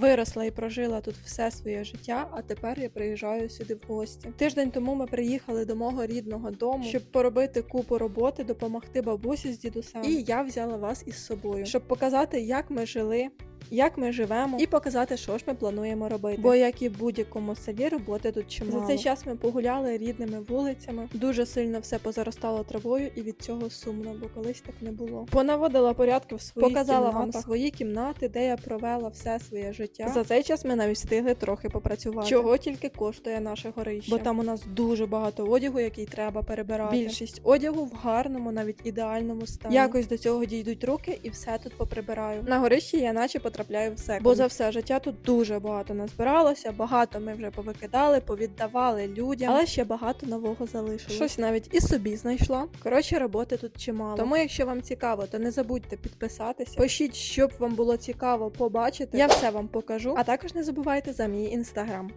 виросла і прожила тут все своє життя, а тепер я приїжджаю сюди в гості. Тиждень тому ми приїхали до мого рідного дому, щоб поробити купу роботи, допомогти бабусі з дідусем. І я взяла вас із собою, щоб показати, як ми жили. Як ми живемо, і показати, що ж ми плануємо робити. Бо як і в будь-якому селі, роботи тут чимало. За цей час ми погуляли рідними вулицями. Дуже сильно все позаростало травою, і від цього сумно, бо колись так не було. Понаводила порядки в своїх показала кімнатах. вам свої кімнати, де я провела все своє життя. За цей час ми навіть встигли трохи попрацювати. Чого тільки коштує наше горище, бо там у нас дуже багато одягу, який треба перебирати. Більшість одягу в гарному, навіть ідеальному стані. Якось до цього дійдуть руки, і все тут поприбираю. На горищі я наче потрапляю в секонд. Бо за все життя тут дуже багато назбиралося, багато ми вже повикидали, повіддавали людям, але ще багато нового залишилось. Щось навіть і собі знайшла. Коротше, роботи тут чимало. Тому, якщо вам цікаво, то не забудьте підписатися. Пишіть, щоб вам було цікаво побачити. Я все вам покажу. А також не забувайте за мій інстаграм.